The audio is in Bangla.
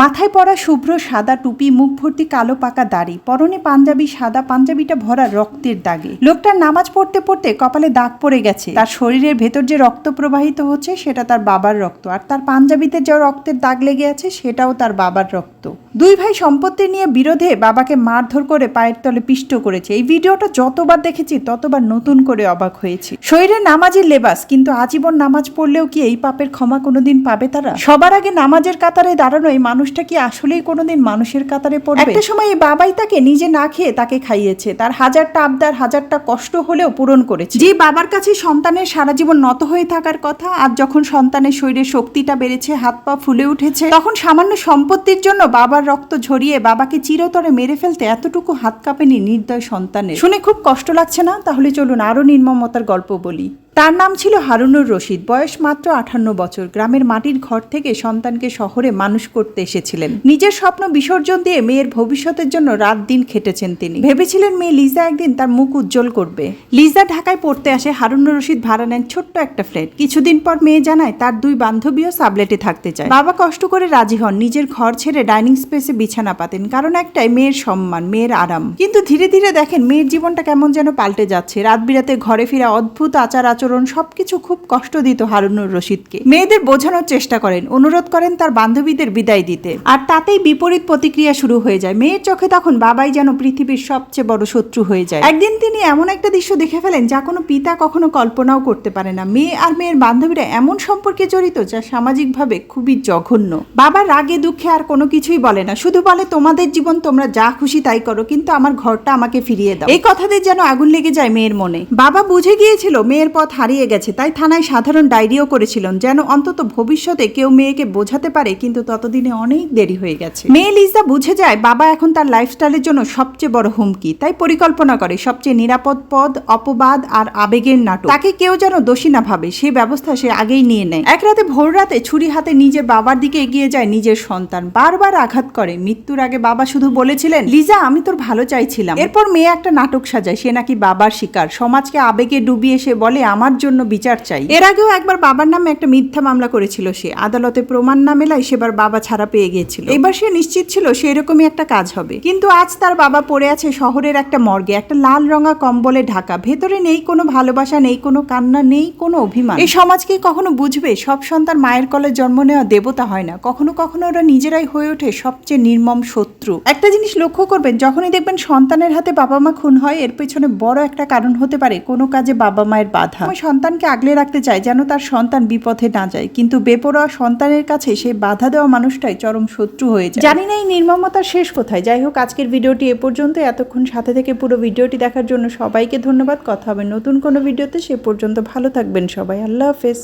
মাথায় পরা শুভ্র সাদা টুপি, মুখ ভর্তি কালো পাকা দাড়ি, পরনে পাঞ্জাবি সাদা, পাঞ্জাবিটা ভরা রক্তের দাগে। লোকটার নামাজ পড়তে পড়তে কপালে দাগ পড়ে গেছে। তার শরীরের ভেতর যে রক্ত প্রবাহিত হচ্ছে, সেটা তার বাবার রক্ত। আর তার পাঞ্জাবিতে যা রক্তের দাগ লেগে আছে, সেটাও তার বাবার রক্ত। দুই ভাই সম্পত্তি নিয়ে বিরোধে বাবাকে মারধর করে পায়ের তলে পিষ্ট করেছে। এই ভিডিওটা যতবার দেখেছি, ততবার নতুন করে অবাক হয়েছি। শরীরে নামাজের লেবাস, কিন্তু আজীবন নামাজ পড়লেও কি এই পাপের ক্ষমা কোনোদিন পাবে তারা? সবার আগে নামাজের কাতারে দাঁড়ানো এই মানুষটা কি আসলেই কোনোদিন মানুষের কাতারে পড়বে? একটা সময় এই বাবাই তাকে নিজে না খেয়ে তাকে খাইয়েছে। তার হাজারটা আবদার, হাজারটা কষ্ট হলেও পূরণ করেছে। যে বাবার কাছে সন্তানের সারা জীবন নত হয়ে থাকার কথা, আর যখন সন্তানের শরীরে শক্তিটা বেড়েছে, হাত পা ফুলে উঠেছে, তখন সামান্য সম্পত্তির জন্য বাবার রক্ত ঝরিয়ে বাবাকে চিরতরে মেরে ফেলতে এতটুকু হাত কাঁপেনি নির্দয় সন্তানের। শুনে খুব কষ্ট লাগছে না? তাহলে চলুন আরও নির্মমতার গল্প বলি। তার নাম ছিল হারুনুর রশিদ। বয়স মাত্র আঠান্ন বছর। গ্রামের মাটির ঘর থেকে সন্তানকে শহরে মানুষ করতে এসেছিলেন। নিজের স্বপ্ন বিসর্জন দিয়ে মেয়ের ভবিষ্যতের জন্য রাত দিন খেটেছেন তিনি। ভেবেছিলেন মেয়ে লিজা একদিন তার মুখ উজ্জ্বল করবে। লিজা ঢাকায় পড়তে আসে হারুনুর রশিদ ভাড়া নেন ছোট্ট একটা ফ্ল্যাট। কিছুদিন পর মেয়ে জানায় তার দুই বান্ধবীও সাবলেটে থাকতে চায়। বাবা কষ্ট করে রাজি হন। নিজের ঘর ছেড়ে ডাইনিং স্পেসে বিছানা পাতেন। কারণ একটাই, মেয়ের সম্মান, মেয়ের আরাম। কিন্তু ধীরে ধীরে দেখেন, মেয়ের জীবনটা কেমন যেন পাল্টে যাচ্ছে। রাত বিরাতে ঘরে ফিরা অদ্ভুত আচার আচরণ সবকিছু খুব কষ্ট দিত হারুনুর রশিদকে। মেয়েদের বোঝানোর চেষ্টা করেন, অনুরোধ করেন তার বান্ধবীদের বিদায় দিতে। আর তাতেই বিপরীত প্রতিক্রিয়া শুরু হয়ে যায়। মেয়ের চোখে তখন বাবাই যেন পৃথিবীর সবচেয়ে বড় শত্রু হয়ে যায়। একদিন তিনি এমন একটা দৃশ্য দেখে ফেলেন যা কোনো পিতা কখনো কল্পনাও করতে পারে না। মেয়ে আর মেয়ের বান্ধবীরা এমন সম্পর্কে জড়িত যা সামাজিকভাবে খুবই জঘন্য। বাবা রাগে, দুঃখে আর কোনো কিছুই বলে না। শুধু বলে, তোমাদের জীবন তোমরা যা খুশি তাই করো, কিন্তু আমার ঘরটা আমাকে ফিরিয়ে দাও। এই কথাদের যেন আগুন লেগে যায় মেয়ের মনে। বাবা বুঝে গিয়েছিল মেয়ের পথ হারিয়ে গেছে। তাই থানায় সাধারণ ডায়েরিও করেছিলেন, যেন অন্তত ভবিষ্যতে কেউ মেয়েকে বোঝাতে পারে, কিন্তু ততদিনে অনেক দেরি হয়ে গেছে। মেয়ে লিজা বুঝে যায়, বাবা এখন তার লাইফস্টাইলের জন্য সবচেয়ে বড় হুমকি, তাই পরিকল্পনা করে সবচেয়ে নিরাপদ পদ, অপবাদ আর আবেগের নাটক। তাকে কেউ যেন দোষী না ভাবে, সে ব্যবস্থা সে আগেই নিয়ে নেয়। এক রাতে ভোর রাতে ছুরি হাতে নিজের বাবার দিকে এগিয়ে যায় নিজের সন্তান, বারবার আঘাত করে। মৃত্যুর আগে বাবা শুধু বলেছিলেন, লিজা, আমি তোর ভালো চাইছিলাম। এরপর মেয়ে একটা নাটক সাজায়, সে নাকি বাবার শিকার। সমাজকে আবেগে ডুবিয়ে সে বলে আমার জন্য বিচার চাই। এর আগেও একবার বাবার নামে একটা মিথ্যা মামলা করেছিল সে। আদালতে প্রমাণ না মেলায় সেবার বাবা ছাড়া পেয়ে গিয়েছিল। এবার সে নিশ্চিত ছিল সেরকমই একটা কাজ হবে। কিন্তু আজ তার বাবা পড়ে আছে শহরের একটা মর্গে, একটা লাল রঙা কম্বলে ঢাকা। ভেতরে নেই কোনো ভালোবাসা, নেই কোনো কান্না, নেই কোনো অভিমান। এই সমাজকে কখনো বুঝবে? সব সন্তান মায়ের কলে জন্ম নেওয়া দেবতা হয় না। কখনো কখনো ওরা নিজেরাই হয়ে ওঠে সবচেয়ে নির্মম শত্রু। একটা জিনিস লক্ষ্য করবেন, যখনই দেখবেন সন্তানের হাতে বাবা মা খুন হয়, এর পেছনে বড় একটা কারণ হতে পারে কোনো কাজে বাবা মায়ের বাধা। ওই সন্তানকে আগলে রাখতে চায় যেন তার সন্তান বিপথে না যায়। কিন্তু বেপরোয়া সন্তানের কাছে সেই বাধা দেওয়া মানুষটাই চরম শত্রু হয়ে যায়। জানি না এই নির্মমতার শেষ কোথায়। যাই হোক, আজকের ভিডিওটি এ পর্যন্ত। এতক্ষণ সাথে থেকে পুরো ভিডিওটি দেখার জন্য সবাইকে ধন্যবাদ। কথা হবে নতুন কোনো ভিডিওতে। সে পর্যন্ত ভালো থাকবেন সবাই। আল্লাহ হাফেজ।